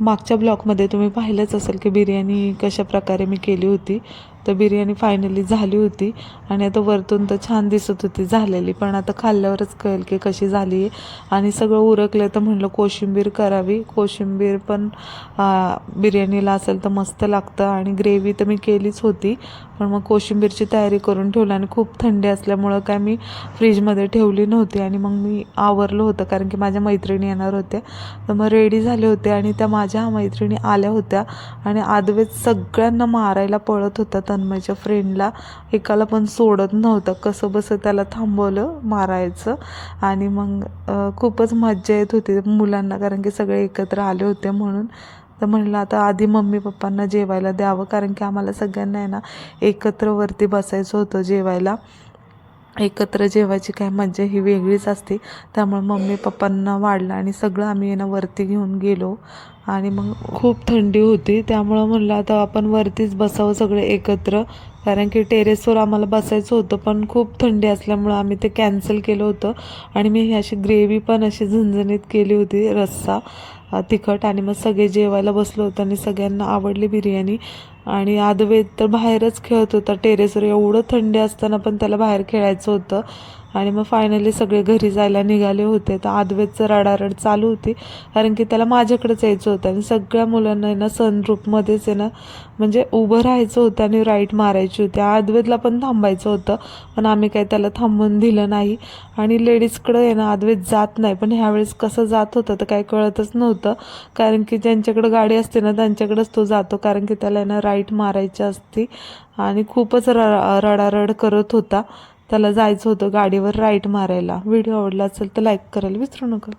मागच्या ब्लॉकमध्ये तुम्ही पाहिलंच असेल की बिर्याणी कशा प्रकारे मी केली होती. तर बिर्याणी फायनली झाली होती. आणि आता वरतून तर छान दिसत होती झालेली. पण आता खाल्ल्यावरच कळेल की कशी झाली आहे. आणि सगळं उरकलं तर म्हणलं कोशिंबीर करावी. कोशिंबीर पण बिर्याणीला असेल तर मस्त लागतं. आणि ग्रेव्ही तर मी केलीच होती. पण मग कोशिंबीरची तयारी करून ठेवली. आणि खूप थंडी असल्यामुळं काय मी फ्रीजमध्ये ठेवली नव्हती. आणि मग मी आवरलं होतं. कारण की माझ्या मैत्रिणी येणार होत्या. तर मग रेडी झाले होते. आणि त्या माझ्या मैत्रिणी आल्या होत्या. आणि आदवेत सगळ्यांना मारायला पळत होता. तन्मयच्या फ्रेंडला एकाला पण सोडत नव्हतं. कसं बसं त्याला थांबवलं मारायचं. आणि मग खूपच मज्जा येत होती मुलांना कारण की सगळे एकत्र आले होते म्हणून. तर म्हणलं आता आधी मम्मी पप्पांना जेवायला द्यावं कारण की आम्हाला सगळ्यांना आहे ना एकत्र वरती बसायचं होतं जेवायला. एकत्र जेवायची काय मज्जा ही वेगळीच असते. त्यामुळे मम्मी पप्पांना वाढलं आणि सगळं आम्ही यांना ना वरती घेऊन गेलो. आणि मग खूप थंडी होती. त्यामुळं म्हणलं आता आपण वरतीच बसावं सगळे एकत्र. कारण की टेरेसवर आम्हाला बसायचं होतं पण खूप थंडी असल्यामुळं आम्ही ते कॅन्सल केलं होतं. आणि मी ही अशी ग्रेव्ही पण अशी झणझणीत केली होती रस्सा तिखट. आणि मग सगळे जेवायला बसलो होतो आणि सगळ्यांना आवडली बिर्याणी. आणि आदवेद तर बाहेरच खेळत होता टेरेसवर एवढं थंडी असताना पण त्याला बाहेर खेळायचं होतं. आणि मग फायनली सगळे घरी जायला निघाले होते. तर आदवेदचं रडारड चालू होती. कारण की त्याला माझ्याकडेच यायचं होतं. आणि सगळ्या मुलांना आहे ना सनरूपमध्येच आहे ना म्हणजे उभं राहायचं होतं आणि राईट मारायची होती. आदवेदला पण थांबायचं होतं. पण आम्ही काही त्याला थांबून दिलं नाही. आणि लेडीजकडं आहे ना आदवेद जात नाही. पण ह्यावेळेस कसं जात होतं तर काही कळतच नव्हतं. कारण की ज्यांच्याकडं गाडी असते ना त्यांच्याकडेच तो जातो. कारण की त्याला आहे ना राईट मारायची असती. आणि खूपच र रडारड करत होता. त्याला जायचं होतं गाडीवर राईट मारायला. व्हिडिओ आवडला असेल तर लाईक करायला विसरू नका.